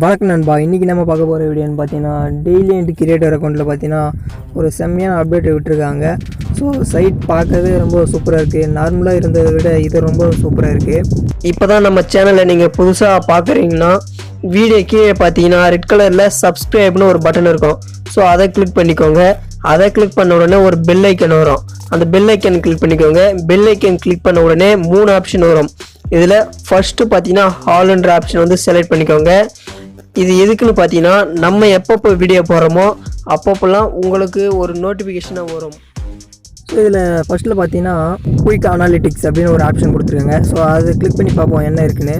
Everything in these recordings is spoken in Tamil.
வணக்கம் நண்பா. இன்றைக்கி நம்ம பார்க்க போகிற வீடியோன்னு பார்த்தீங்கன்னா டெய்லி அண்ட் கிரியேட்டர் அக்கௌண்ட்டில் பார்த்தீங்கன்னா ஒரு செம்மையான அப்டேட் விட்டுருக்காங்க. ஸோ சைட் பார்க்கவே ரொம்ப சூப்பராக இருக்குது நார்மலாக இருந்ததை விட இது ரொம்ப சூப்பராக இருக்குது இப்போ தான் நம்ம சேனலை நீங்கள் புதுசாக பார்க்குறீங்கன்னா வீடியோ கீழே பார்த்தீங்கன்னா ரெட் கலரில் சப்ஸ்கிரைப்னு ஒரு பட்டன் இருக்கும். ஸோ அதை கிளிக் பண்ணிக்கோங்க. அதை கிளிக் பண்ண உடனே ஒரு பெல் ஐக்கன் வரும். அந்த பெல் ஐக்கன் கிளிக் பண்ணிக்கோங்க. பெல் ஐக்கன் கிளிக் பண்ண உடனே மூணு ஆப்ஷன் வரும். இதில் ஃபஸ்ட்டு பார்த்தீங்கன்னா ஹால்ன்ற ஆப்ஷன் வந்து செலக்ட் பண்ணிக்கோங்க. இது எதுக்குன்னு பார்த்தீங்கன்னா நம்ம எப்பப்போ வீடியோ போடுறோமோ அப்பப்போலாம் உங்களுக்கு ஒரு நோட்டிஃபிகேஷனாக வரும். ஸோ இதில் ஃபஸ்ட்டில் பார்த்தீங்கன்னா குயிக் அனாலிட்டிக்ஸ் அப்படின்னு ஒரு ஆப்ஷன் கொடுத்துருக்காங்க. ஸோ அதை கிளிக் பண்ணி பார்ப்போம் என்ன இருக்குன்னு.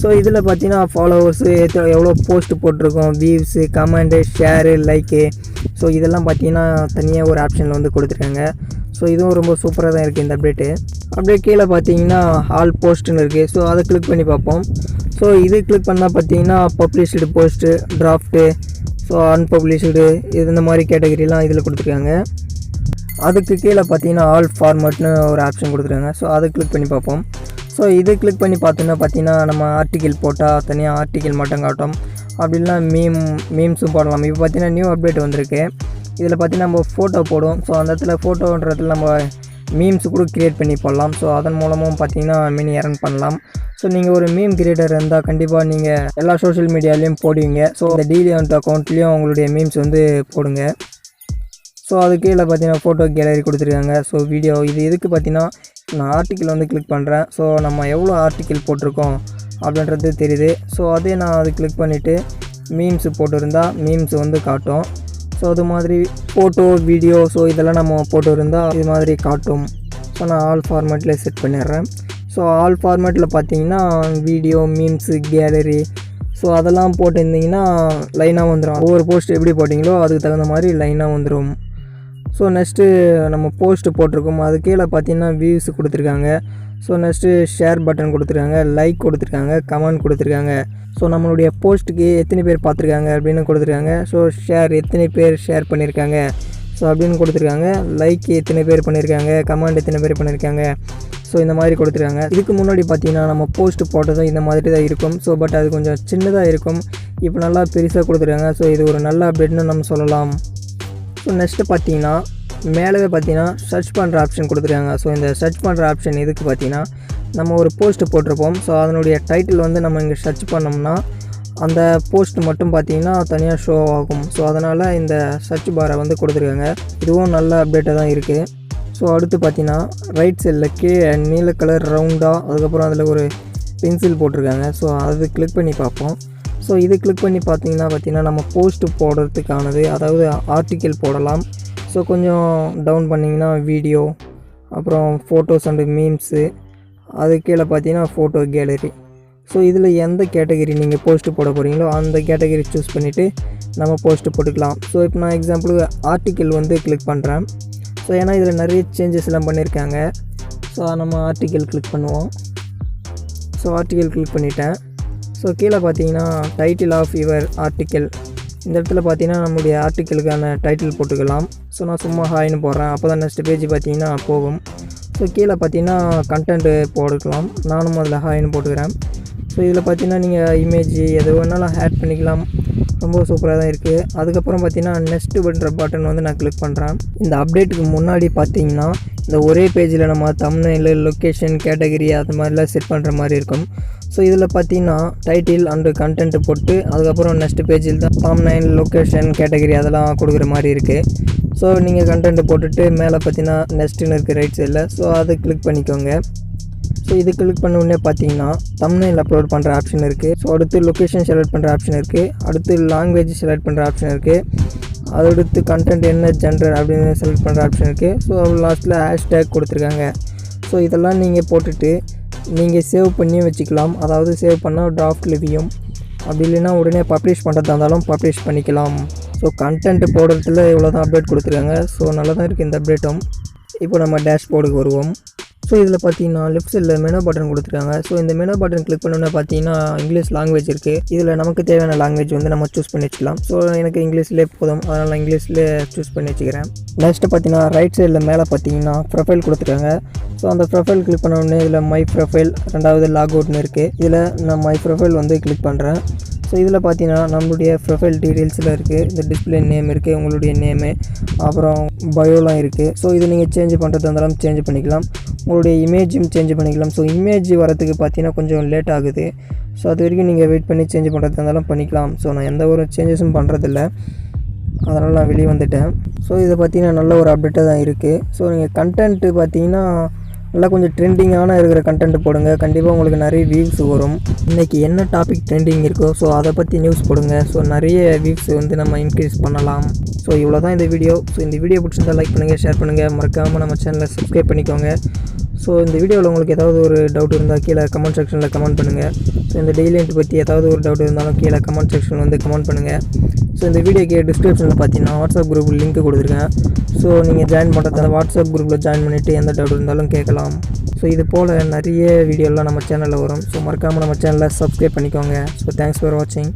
ஸோ இதில் பார்த்தீங்கன்னா ஃபாலோவர்ஸு எவ்வளோ போஸ்ட் போட்டிருக்கோம் views comment share like so இதெல்லாம் பார்த்தீங்கன்னா தனியாக ஒரு ஆப்ஷனில் வந்து கொடுத்துருக்காங்க. ஸோ இதுவும் ரொம்ப சூப்பராக தான் இருக்குது இந்த அப்டேட்டு அப்படியே கீழே பார்த்தீங்கன்னா ஆல் போஸ்ட்டுன்னு இருக்குது ஸோ அதை கிளிக் பண்ணி பார்ப்போம். ஸோ இது கிளிக் பண்ணால் பார்த்தீங்கன்னா published post draft so unpublished இது இந்த மாதிரி கேட்டகரிலாம் இதில் கொடுத்துருக்காங்க. அதுக்கு கீழே பார்த்தீங்கன்னா ஆல் ஃபார்மட்னு ஒரு ஆப்ஷன் கொடுத்துருக்காங்க. ஸோ அதை கிளிக் பண்ணி பார்ப்போம். ஸோ இது கிளிக் பண்ணி பார்த்தோன்னா பார்த்தீங்கன்னா நம்ம ஆர்டிக்கிள் போட்டால் தனியாக ஆர்டிக்கிள் மட்டும் காட்டும். அப்படிலாம் மீம் மீம்ஸும் போடலாம். இப்போ பார்த்தீங்கன்னா நியூ அப்டேட் வந்திருக்கு. இதில் பார்த்தீங்கன்னா நம்ம ஃபோட்டோ போடுவோம். ஸோ அந்த இடத்துல ஃபோட்டோன்றதுல நம்ம மீம்ஸ் கூட க்ரியேட் பண்ணி போடலாம். ஸோ அதன் மூலமும் பார்த்தீங்கன்னா மினி அரன் பண்ணலாம். ஸோ நீங்கள் ஒரு மீம் கிரியேட்டர் இருந்தால் கண்டிப்பாக நீங்கள் எல்லா சோஷியல் மீடியாலையும் போடுவீங்க. ஸோ இந்த டீலி அண்ட் அக்கௌண்ட்லேயும் உங்களுடைய மீம்ஸ் வந்து போடுங்க. ஸோ அது கீழே பார்த்தீங்கன்னா ஃபோட்டோ கேலரி கொடுத்துருக்காங்க. ஸோ வீடியோ இது எதுக்கு பார்த்தீங்கன்னா நான் ஆர்டிக்கிள் வந்து கிளிக் பண்ணுறேன் ஸோ நம்ம எவ்வளோ ஆர்டிக்கிள் போட்டிருக்கோம் அப்படின்றது தெரியுது. ஸோ அதே நான் அது கிளிக் பண்ணிவிட்டு மீம்ஸ் போட்டிருந்தால் மீம்ஸ் வந்து காட்டும். ஸோ அது மாதிரி ஃபோட்டோ வீடியோ ஸோ இதெல்லாம் நம்ம போட்டு இருந்தால் இது மாதிரி காட்டும். ஸோ நான் ஆல் ஃபார்மேட்டில் செட் பண்ணிடுறேன். ஸோ ஆல் ஃபார்மேட்டில் பார்த்தீங்கன்னா வீடியோ மீம்ஸு கேலரி ஸோ அதெல்லாம் போட்டிருந்தீங்கன்னா லைனாக வந்துடும் ஒவ்வொரு போஸ்ட் எப்படி போட்டிங்களோ அதுக்கு தகுந்த மாதிரி லைனாக வந்துடும் ஸோ நெக்ஸ்ட்டு நம்ம போஸ்ட்டு போட்டிருக்கோம். அது கீழே பார்த்தீங்கன்னா வியூஸ் கொடுத்துருக்காங்க. ஸோ நெக்ஸ்ட்டு ஷேர் பட்டன் கொடுத்துருக்காங்க. லைக் கொடுத்துருக்காங்க. கமெண்ட் கொடுத்துருக்காங்க. ஸோ நம்மளுடைய போஸ்ட்டுக்கு எத்தனை பேர் பார்த்துருக்காங்க அப்படின்னு கொடுத்துருக்காங்க. ஸோ ஷேர் எத்தனை பேர் ஷேர் பண்ணியிருக்காங்க ஸோ அப்படின்னு கொடுத்துருக்காங்க. லைக் எத்தனை பேர் பண்ணியிருக்காங்க கமெண்ட் எத்தனை பேர் பண்ணியிருக்காங்க ஸோ இந்த மாதிரி கொடுத்துருக்காங்க. இதுக்கு முன்னாடி பார்த்தீங்கன்னா நம்ம போஸ்ட் போட்டதும் இந்த மாதிரி தான் இருக்கும். ஸோ பட் அது கொஞ்சம் சின்னதாக இருக்கும். இப்போ நல்லா பெருசாக கொடுத்துருக்காங்க. ஸோ இது ஒரு நல்ல அப்டேட்னு நம்ம சொல்லலாம். ஸோ நெக்ஸ்ட்டு பார்த்தீங்கன்னா மேலவே பார்த்தீங்கன்னா சர்ச் பண்ணுற ஆப்ஷன் கொடுத்துருக்காங்க. ஸோ இந்த சர்ச் பண்ணுற ஆப்ஷன் எதுக்கு பார்த்தீங்கன்னா நம்ம ஒரு போஸ்ட் போட்டிருப்போம். ஸோ அதனுடைய டைட்டில் வந்து நம்ம இங்கே சர்ச் பண்ணோம்னா அந்த போஸ்ட் மட்டும் பார்த்தீங்கன்னா தனியாக ஷோ ஆகும். ஸோ அதனால் இந்த சர்ச் பாரை வந்து கொடுத்துருக்காங்க. இதுவும் நல்ல அப்டேட்டாக தான் இருக்குது ஸோ அடுத்து பார்த்தீங்கன்னா ரைட் சைடில் கே நீல கலர் ரவுண்டாக அதுக்கப்புறம் அதில் ஒரு பென்சில் போட்டிருக்காங்க. ஸோ அது கிளிக் பண்ணி பார்ப்போம். ஸோ இது கிளிக் பண்ணி பார்த்தீங்கன்னா பார்த்தீங்கன்னா நம்ம போஸ்ட்டு போடுறதுக்கானது அதாவது ஆர்டிக்கல் போடலாம். ஸோ கொஞ்சம் டவுன் பண்ணிங்கன்னா வீடியோ அப்புறம் ஃபோட்டோஸ் அண்டு மீம்ஸு அது கீழே பார்த்தீங்கன்னா ஃபோட்டோ கேலரி ஸோ இதில் எந்த கேட்டகரி நீங்கள் போஸ்ட்டு போட போகிறீங்களோ அந்த கேட்டகரி சூஸ் பண்ணிவிட்டு நம்ம போஸ்ட்டு போட்டுக்கலாம். ஸோ இப்போ நான் எக்ஸாம்பிளுக்கு ஆர்டிக்கிள் வந்து கிளிக் பண்ணுறேன் ஸோ ஏன்னா இதில் நிறைய சேஞ்சஸ் எல்லாம் பண்ணியிருக்காங்க. ஸோ நம்ம ஆர்டிக்கிள் கிளிக் பண்ணுவோம். ஸோ ஆர்டிக்கிள் கிளிக் பண்ணிட்டேன். ஸோ கீழே பார்த்தீங்கன்னா டைட்டில் ஆஃப் யுவர் ஆர்டிக்கல் இந்த இடத்துல பார்த்தீங்கன்னா நம்முடைய ஆர்டிக்கலுக்கான டைட்டில் போட்டுக்கலாம். ஸோ நான் சும்மா ஹாய்னு போடுறேன். அப்போ தான் நெக்ஸ்ட் பேஜ் பார்த்தீங்கன்னா போகும். ஸோ கீழே பார்த்தீங்கன்னா கண்டென்ட்டு போட்டுக்கலாம். நானும் அதில் ஹாய்னு போட்டுக்கிறேன். ஸோ இதில் பார்த்தீங்கன்னா நீங்கள் இமேஜ் எது வேணாலும் ஆட் பண்ணிக்கலாம். ரொம்ப சூப்பராக தான் இருக்குது அதுக்கப்புறம் பார்த்தீங்கன்னா நெக்ஸ்ட்டு பண்ணுற பட்டன் வந்து நான் கிளிக் பண்ணுறேன் இந்த அப்டேட்டுக்கு முன்னாடி பார்த்தீங்கன்னா இந்த ஒரே பேஜில் நம்ம தமிழ்நில லொக்கேஷன் கேட்டகரி அது மாதிரிலாம் செட் பண்ணுற மாதிரி இருக்கும். ஸோ இதில் பார்த்தீங்கன்னா டைட்டில் அண்டு கண்டென்ட் போட்டு அதுக்கப்புறம் நெக்ஸ்ட் பேஜில் தான் தமிழ்நைன் லொக்கேஷன் கேட்டகரி அதெல்லாம் கொடுக்குற மாதிரி இருக்குது ஸோ நீங்கள் கண்டென்ட் போட்டுட்டு மேலே பார்த்தீங்கன்னா நெக்ஸ்ட்டுன்னு இருக்குது ரைட் சைடில் ஸோ அதை கிளிக் பண்ணிக்கோங்க. ஸோ இது கிளிக் பண்ண உடனே பார்த்தீங்கன்னா தமிழில் அப்லோட் பண்ணுற ஆப்ஷன் இருக்குது ஸோ அடுத்து லொக்கேஷன் செலக்ட் பண்ணுற ஆப்ஷன் இருக்குது அடுத்து லாங்குவேஜ் செலக்ட் பண்ணுற ஆப்ஷன் இருக்குது அடுத்து கண்டென்ட் என்ன ஜென்ரல் அப்படின்னு செலக்ட் பண்ணுற ஆப்ஷன் இருக்குது ஸோ லாஸ்ட்டில் ஹேஷ்டேக் கொடுத்துருக்காங்க. ஸோ இதெல்லாம் நீங்கள் போட்டுட்டு நீங்கள் சேவ் பண்ணியும் வச்சுக்கலாம். அதாவது சேவ் பண்ணால் டிராஃப்ட் லிவியும். அப்படி இல்லைன்னா உடனே பப்ளிஷ் பண்ணுறதா இருந்தாலும் பப்ளிஷ் பண்ணிக்கலாம். ஸோ கண்டென்ட் போடுறதுல இவ்வளோ தான் அப்டேட் கொடுத்துருக்காங்க. ஸோ நல்லா தான் இருக்குது இந்த அப்டேட்டும் இப்போ நம்ம டேஷ்போர்டுக்கு வருவோம். ஸோ இதில் பார்த்தீங்கன்னா லெஃப்ட் சைடில் மெனு பட்டன் கொடுத்துருக்காங்க. ஸோ இந்த மெனு பட்டன் கிளிக் பண்ணோன்னே பார்த்தீங்கன்னா இங்கிலீஷ் லாங்குவேஜ் இருக்குது இதில் நமக்கு தேவையான லாங்குவேஜ் வந்து நம்ம சூஸ் பண்ணி வச்சுக்கலாம். ஸோ எனக்கு இங்கிலீஷ்லேயே போதும். அதனால் நான் இங்கிலீஷ்லேயே சூஸ் பண்ணி வச்சுக்கிறேன். நெக்ஸ்ட்டு பார்த்தீங்கன்னா ரைட் சைடில் மேலே பார்த்தீங்கன்னா ப்ரொஃபைல் கொடுத்துருக்காங்க. ஸோ அந்த ப்ரொஃபைல் கிளிக் பண்ண உடனே இதில் மை ப்ரொஃபைல் ரெண்டாவது லாக் அவுட்னு இருக்குது இதில் நான் மை ப்ரொஃபைல் வந்து கிளிக் பண்ணுறேன் ஸோ இதில் பார்த்தீங்கன்னா நம்மளுடைய ப்ரொஃபைல் டீட்டெயில்ஸில் இருக்குது இந்த டிஸ்பிளே நேம் இருக்குது உங்களுடைய நேமு அப்புறம் பயோலாம் இருக்குது ஸோ இது நீங்கள் சேஞ்ச் பண்ணுறதா இருந்தாலும் சேஞ்ச் பண்ணிக்கலாம். உங்களுடைய இமேஜும் சேஞ்ச் பண்ணிக்கலாம். ஸோ இமேஜ் வரத்துக்கு பார்த்தீங்கன்னா கொஞ்சம் லேட் ஆகுது. ஸோ அது வரைக்கும் நீங்கள் வெயிட் பண்ணி சேஞ்ச் பண்ணுறதா இருந்தாலும் பண்ணிக்கலாம். ஸோ நான் எந்த ஒரு சேஞ்சஸும் பண்ணுறதில்ல அதனால் நான் வெளியே வந்துட்டேன். ஸோ இதை பார்த்தீங்கன்னா நல்ல ஒரு அப்டேட்டாக தான் இருக்குது ஸோ நீங்கள் கண்டென்ட்டு பார்த்தீங்கன்னா நல்லா கொஞ்சம் ட்ரெண்டிங்கான இருக்கிற கண்டென்ட் போடுங்க. கண்டிப்பாக உங்களுக்கு நிறைய வியூஸ் வரும். இன்றைக்கி என்ன டாபிக் ட்ரெண்டிங் இருக்கோ ஸோ அதை பற்றி நியூஸ் போடுங்க. ஸோ நிறைய வியூஸ் வந்து நம்ம இன்க்ரீஸ் பண்ணலாம். ஸோ இவ்வளோ தான் இந்த வீடியோ ஸோ இந்த வீடியோ பிடிச்சிருந்தா லைக் பண்ணுங்கள் ஷேர் பண்ணுங்கள் மறக்காமல் நம்ம சேனலை சப்ஸ்கிரைப் பண்ணிக்கோங்க. ஸோ இந்த வீடியோவில் உங்களுக்கு ஏதாவது ஒரு டவுட் இருந்தால் கீழே கமெண்ட் செக்ஷனில் கமெண்ட் பண்ணுங்கள் ஸோ இந்த டெய்லி பற்றி ஏதாவது ஒரு டவுட் இருந்தாலும் கீழே கமெண்ட் செக்ஷனில் வந்து கமெண்ட் பண்ணுங்கள் ஸோ இந்த வீடியோக்கு டிஸ்கிரிப்ஷனில் பார்த்தீங்கன்னா வாட்ஸ்அப் குரூப் லிங்க் கொடுத்துருக்கேன். ஸோ நீங்கள் ஜாயின் பண்ணுறதால வாட்ஸ்அப் குரூப்பில் ஜாயின் பண்ணிவிட்டு எந்த டவுட் இருந்தாலும் கேட்கலாம். ஸோ இது போல் நிறைய வீடியோலாம் நம்ம சேனலில் வரும். ஸோ மறக்காமல் நம்ம சேனலை சப்ஸ்கிரைப் பண்ணிக்கோங்க. ஸோ தேங்க்ஸ் ஃபார் வாட்சிங்